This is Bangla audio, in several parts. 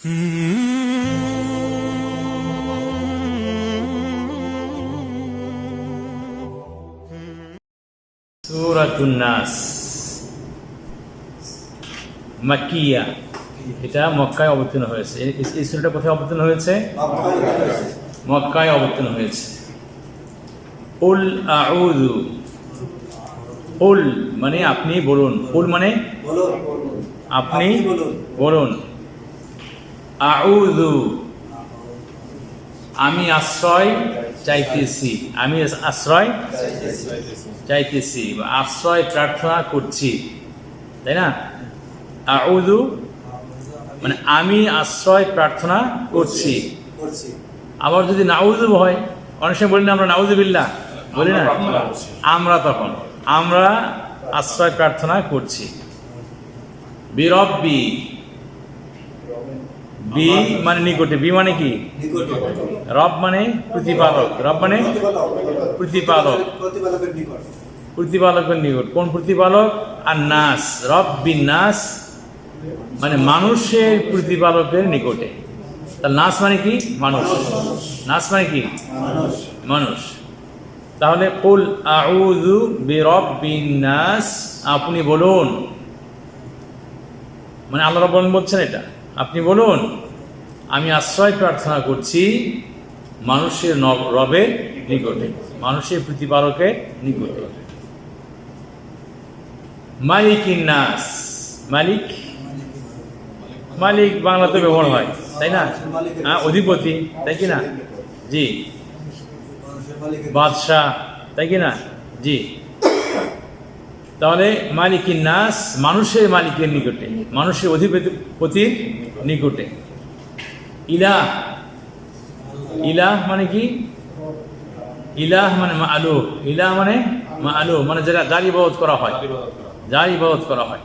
সুরাতুন নাস। মাকিয়া এটা মক্কায় অবতীর্ণ হয়েছে। এই- সুরাটা কোথায় অবতীর্ণ হয়েছে? মক্কায় অবতীর্ণ হয়েছে। উল আউযু। উল মানে আপনি বলুন। উল মানে? আপনি বলুন। আউযু, আমি আশ্রয় চাইতেছি, আমি আশ্রয় চাইতেছি, আশ্রয় প্রার্থনা করছি, তাই না? আউযু মানে আমি আশ্রয় প্রার্থনা করছি। আবার যদি নাউজু হয়, অনেক সময় বলি না আমরা নাউজুবিল্লাহ বলি না? আমরা তখন, আমরা আশ্রয় প্রার্থনা করছি। বিরব্বি বি মানে নিকটে বি মানে কি? রব মানে প্রতিপালক। রব মানে প্রতিপালক। প্রতিপালকের নিকট। কোন প্রতিপালক? আর নাস রব বিন নাস মানে মানুষের প্রতিপালকের নিকটে। তার নাস মানে কি? মানুষ। নাস মানে কি? মানুষ। তাহলে কুল আউযু বিরাব্বিন নাস। আপনি বলুন। মানে আল্লাহ রাব্বুল বলছেন এটা। আপনি বলুন। আমি আশ্রয় প্রার্থনা করছি মানুষের রবের নিকটে, মানুষের প্রতিপালকের নিকটে। মালিকিন নাস। মালিক? মালিক বাংলাতে ব্যবহার হয়, তাই না? হ্যাঁ অধিপতি, তাই কি না? জি। বাদশাহ, তাই কি না? জি। তাহলে মালিকিন নাস, মানুষের মালিকের নিকটে, মানুষের অধিপতির নিকটে। ইলাহ ইলাহ মানে কি ইলাহ মানে মা আলু ইলাহ মানে মা আলু মানে যেটা যার ইবাদত করা হয় যার ইবাদত করা হয়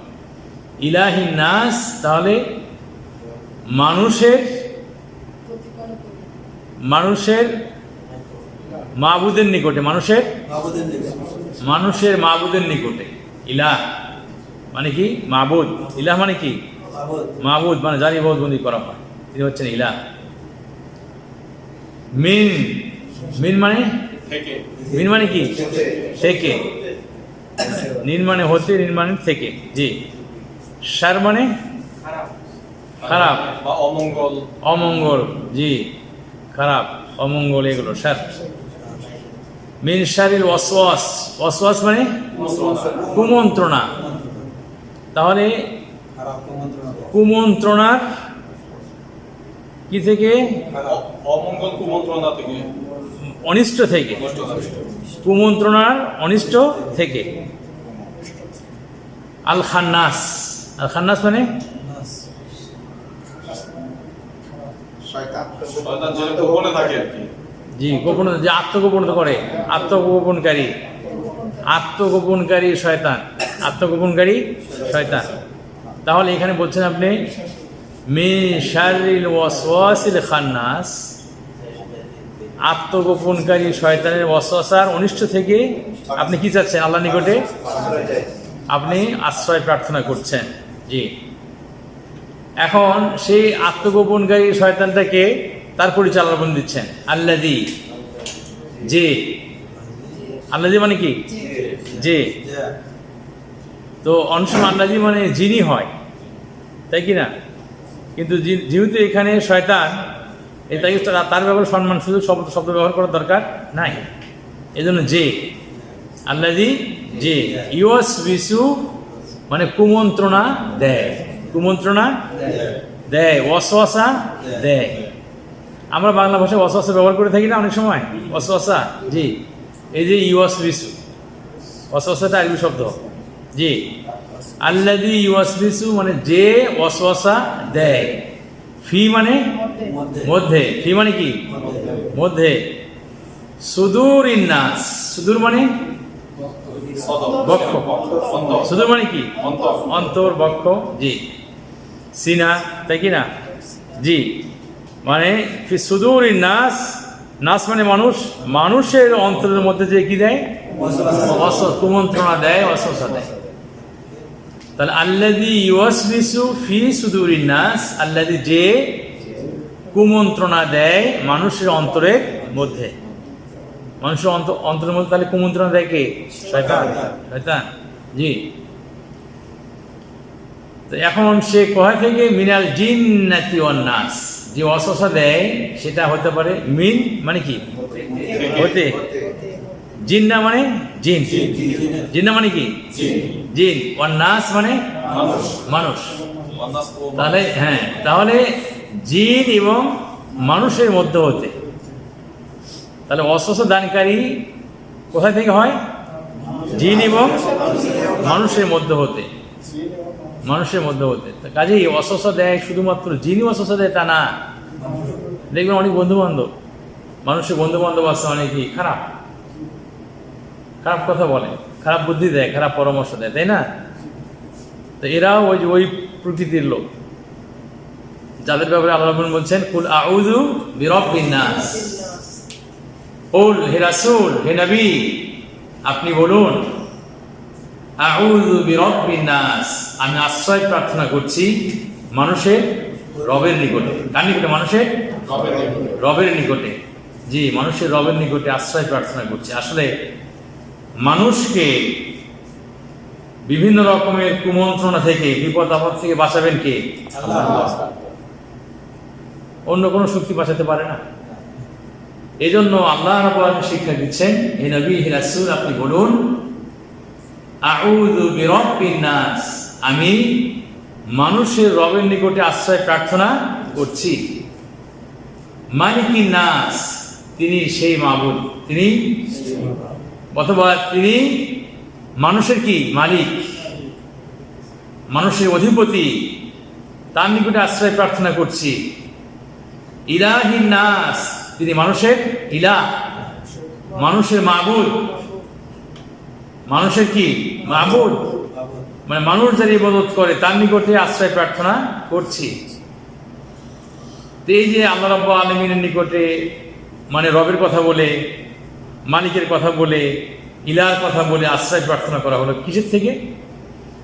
ইলাহি নাস তাহলে মানুষের মানুষের মাবুদের নিকটে মানুষের মানুষের মাবুদের নিকটে ইলাহ মানে কি মাবুদ ইলাহ মানে কি মাবুদ মানে যার ইবাদতবন্দি করা হয় তিনি হচ্ছেন ইলাহ মিন মিন মানে মিন মানে কি থেকে নিন মানে হতে নিন মানে থেকে জি সার মানে খারাপ অমঙ্গল অমঙ্গল জি খারাপ অমঙ্গল এগুলো সার মিন শারিল ওয়াসওয়াস ওয়াসওয়াস মানে কুমন্ত্রণা তাহলে কুমন্ত্রণা কুমন্ত্রণার কি থেকে? অমঙ্গল কুমন্ত্রণা থেকে। অনিষ্ট থেকে। কুমন্ত্রণার অনিষ্ট থেকে। আল খান্নাস আল খান্নাস মানে? নাস শয়তান যেটা গোপনে থাকে আর কি। জি গোপন যে আত্মগোপন করে। আত্মগোপনকারী। আত্মগোপনকারী শয়তান। আত্মগোপনকারী শয়তান। তাহলে এখানে বলছেন আপনি মে শারিল ওয়াসওয়াসিল খান্নাস। আত্মগোপনকারী শয়তানের ওয়াসওয়াসার অনিষ্ট থেকে আপনি কি চাচ্ছেন আল্লাহ নিকটে? আপনি আশ্রয় প্রার্থনা করছেন। জি। এখন সেই আত্মগোপনকারী শয়তানটাকে তার পরিচালনা দিচ্ছেন। আল্লাদি যে আল্লাদি মানে কি? যে তো অনেক সময় আল্লাদি মানে যিনি হয়। তাই কি না? কিন্তু যেহেতু এখানে শয়তান তাই তার- ব্যাপারে সম্মান, শুধু শব্দ শব্দ ব্যবহার করার দরকার নাই। এই জন্য যে আল্লাদি যে ইউএস বিসু মানে কুমন্ত্রণা দেয়। কুমন্ত্রণা দেয় অসওয়াসা দেয়। আমরা বাংলা ভাষায় অসওয়াসা ব্যবহার করে থাকি না অনেক সময়? অসওয়াসা জি। এই যে ইউএস বিসু অসওয়াসাটা আরবি শব্দ, জি। আল্লাদি ইউএস বিসু মানে যে দেয়। ফি মানে মধ্যে। ফি মানে কি? মধ্যে। সুদূর ইন্নাস সুদূর মানে? বক্ষ। অন্তর। সুদূর মানে কি? অন্তর। বক্ষ। জি। সিনা তাই কি না? জি। মানে সুদূর নাস। নাস মানে মানুষ। মানুষের অন্তরের মধ্যে যে কি দেয়? কুমন্ত্রণা দেয় অসসা দেয়। তাহলে আল্লাদি ইউসবিসু ফি সুদূর নাস আল্লাদি যে কুমন্ত্রণা দেয় মানুষের অন্তরের মধ্যে। মানুষের অন্ত- অন্তরের মধ্যে তাহলে কুমন্ত্রণা দেয় কে? শয়তান। শয়তান। জি। তো এখন সে কোথা থেকে? মিনাল জিন নাকি নাস। যে অসসা দেয়, সেটা হতে পারে মিন মানে কি? হতে। জিন্না মানে জিন? জিন্না মানে কি? জিন। নাস মানে মানুষ। তাহলে হ্যাঁ তাহলে জিন এবং মানুষের মধ্যে হতে। তাহলে অস্বস্থ দানকারী কোথায় থেকে হয়? জিন এবং মানুষের মধ্যে হতে। মানুষের মধ্যে হতে। তা কাজেই অস্বস্থ দেয় শুধুমাত্র জিনই অস্বস্থ দেয় তা না। দেখবেন অনেক বন্ধু বান্ধব মানুষের বন্ধু বান্ধব আছে অনেকই। খারাপ। খারাপ কথা বলে খারাপ বুদ্ধি দেয় খারাপ পরামর্শ দেয় তাই না? তো এরাও ওই যে ওই প্রকৃতির লোক। যাদের ব্যাপারে আল্লাহ বলছেন কুল আউযু বিরাব্বিন নাস। কুল হে রাসূল হে নবী আপনি বলুন আউযু বিরাব্বিন নাস। আমি আশ্রয় প্রার্থনা করছি মানুষের রবের নিকটে। কার নিকটে মানুষের? রবের রবের নিকটে। জি মানুষের রবের নিকটে আশ্রয় প্রার্থনা করছি। আসলে মানুষকে বিভিন্ন রকমের কুমন্ত্রণা থেকে বিপদ আপদ থেকে বাঁচাবেন কে? অন্য কোনো শক্তি বাঁচাতে পারে না। এই জন্য আল্লাহ রাব্বুল শিক্ষা দিচ্ছেন হে নবী হে রাসূল আপনি বলুন আউযু বিরাব্বিন নাস আমি মানুষের রবের নিকটে আশ্রয় প্রার্থনা করছি। মালিকিন নাস তিনি সেই মাবুদ তিনি অথবা তিনি মানুষের কি? মালিক। মানুষের অধিপতি। তার নিকটে আশ্রয় প্রার্থনা করছি। ইলাহি নাস। তিনি মানুষের ইলা। মানুষের মাবুদ। মানুষের কি? মাবুদ। মানে মানুষ যারা ইবাদত করে, তার নিকটে আশ্রয় প্রার্থনা করছি। এই যে আল্লাহ রব্ব আলমিনের নিকটে মানে রবের কথা বলে মালিকের কথা বলে, ইলার কথা বলে আশ্রয় প্রার্থনা করা হলো কিসের থেকে?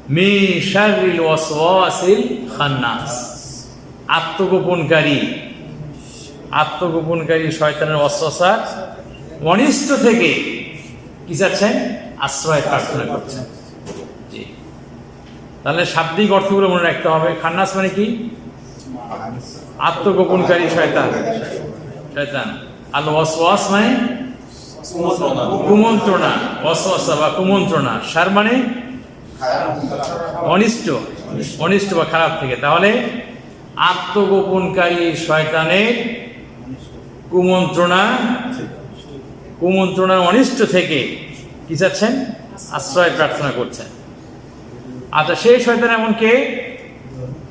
মি শারিল খান্নাস। আত্মগোপনকারী। আত্মগোপনকারী শয়তানের অস্বসা অনিষ্ট থেকে কি চাচ্ছেন? আশ্রয় প্রার্থনা করছেন। তাহলে শাব্দিক অর্থগুলো মনে রাখতে হবে। খান্নাস মানে কি? আত্মগোপনকারী শয়তান। শয়তান। আল ওয়াসওয়াস মানে কুমন্ত্রণা। ওয়াসওয়াসা বা কুমন্ত্রণা। সার মানে? অনিষ্ট। অনিষ্ট বা খারাপ থেকে। তাহলে আত্মগোপনকারী শয়তানের কুমন্ত্রণা, কুমন্ত্রণার অনিষ্ট থেকে কি চাচ্ছেন? আশ্রয় প্রার্থনা করছেন। আচ্ছা সেই শয়তান এমন কে?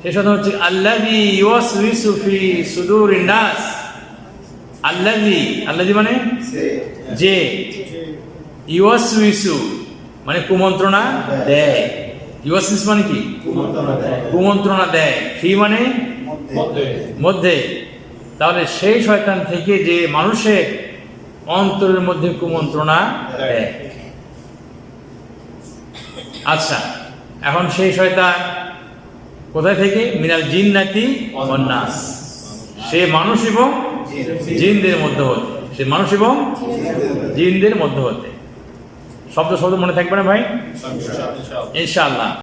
সেই শয়তান হচ্ছে আল্লাহি সুদুরিন নাস। আল্লাহি আল্লাহি মানে? যে। ইউয়াসউইসু মানে কুমন্ত্রণা দেয়। ইউয়াসউইস মানে কি? কুমন্ত্রণা দেয়। ফি মানে? মধ্যে। মধ্যে। তাহলে সেই শয়তান থেকে যে মানুষের অন্তরের মধ্যে কুমন্ত্রণা দেয়। আচ্ছা এখন সেই শয়তান কোথায় থেকে? মিনাল জিন্নাতি নাস। সে মানুষ এবং জিনদের মধ্যে হতে সে মানুষ এবং জিনদের মধ্যে হতে শব্দ শব্দ মনে থাকবে না ভাই? ইনশাল্লাহ ইনশাআল্লাহ।